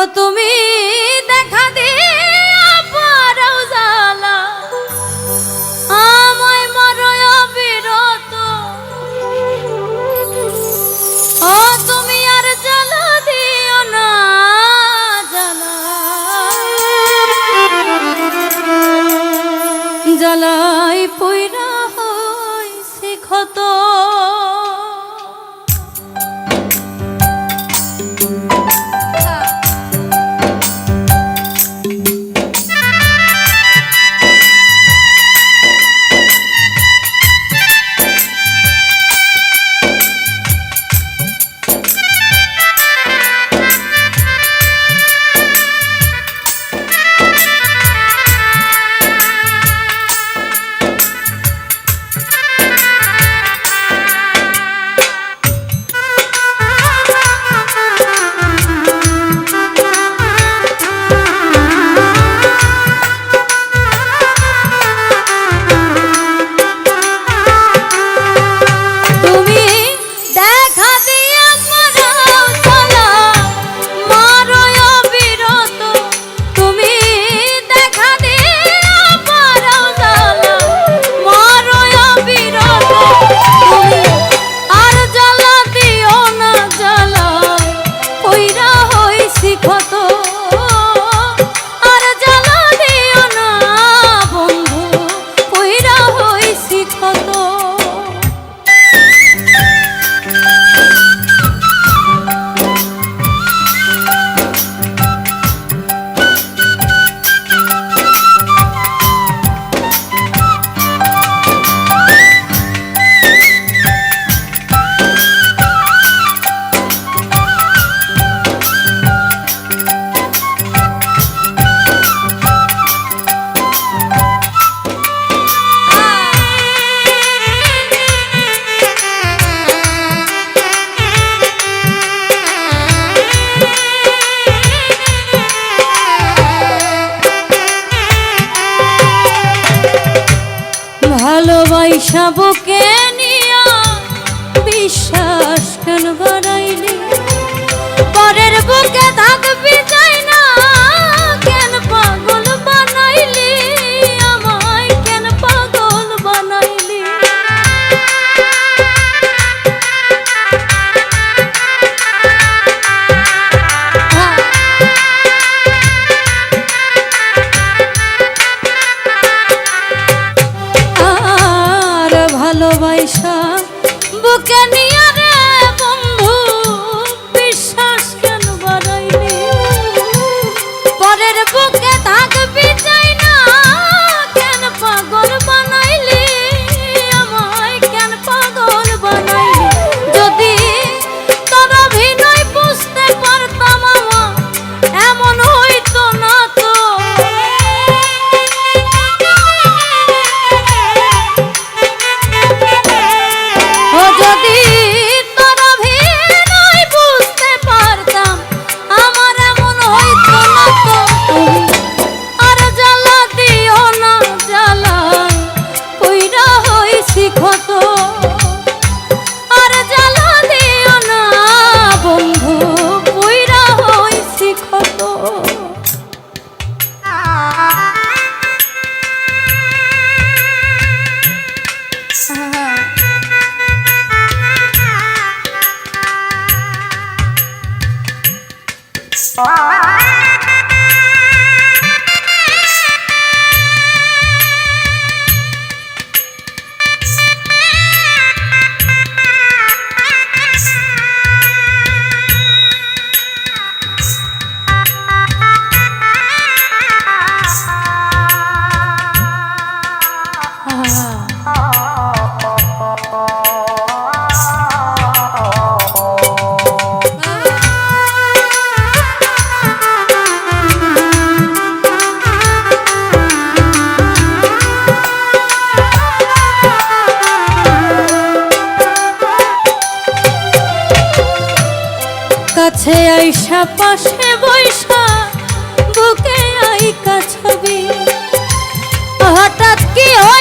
ও তুমি দেখা দিয়া পারো আমায় ও তুমি আর জ্বালা না জ্বালা জ্বালা সবকে নিয়া বিশ্ব ভালোবাসা বুকে নিয়ে Ah. কাছে আইসা পাশে বৈশা বুকে আইকা ছবি। হঠাৎ কি হয়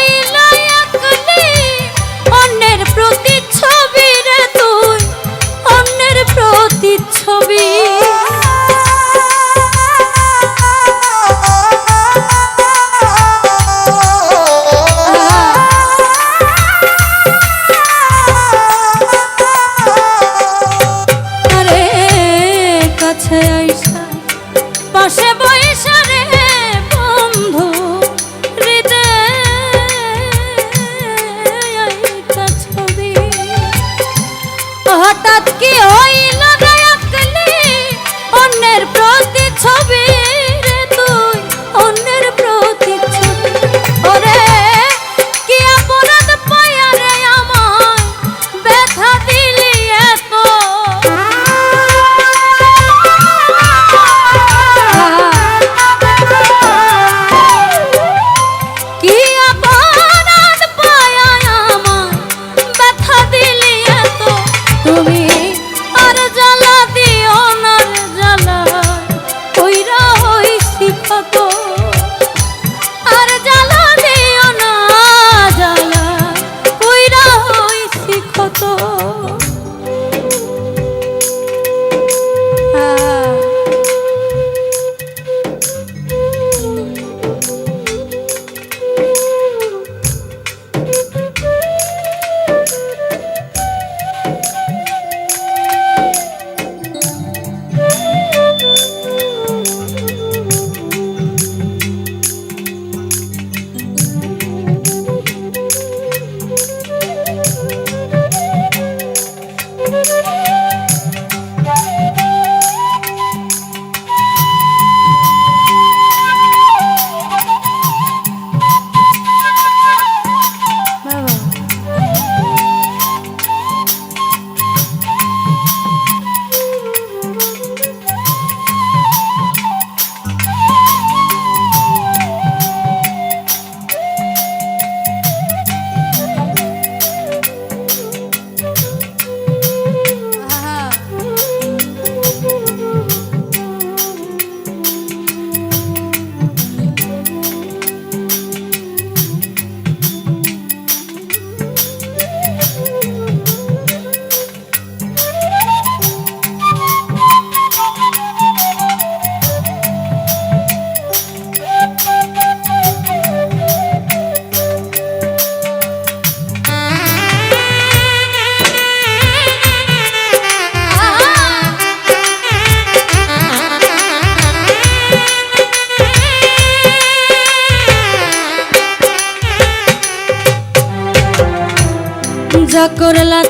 যা করলা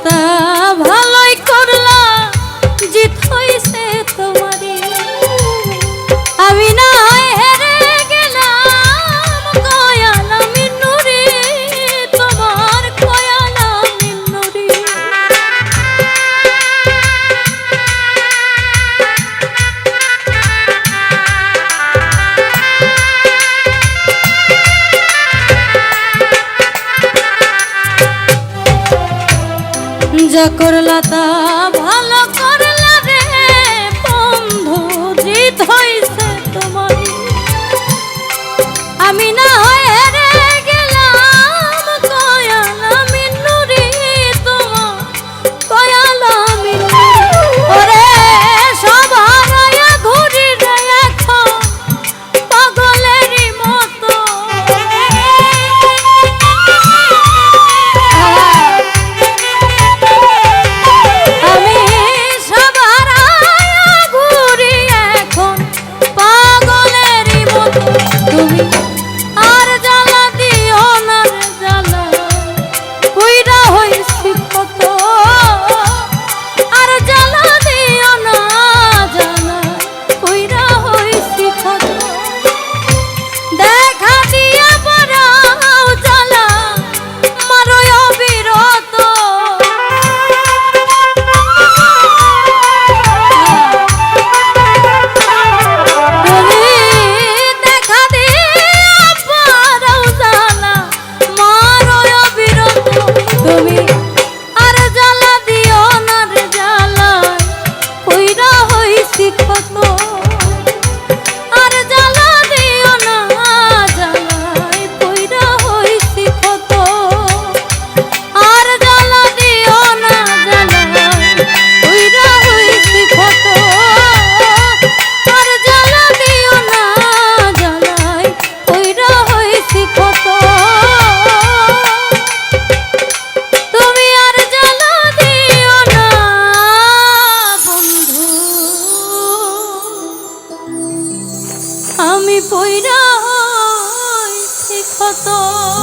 যা করলা তা ভালো করলা todo.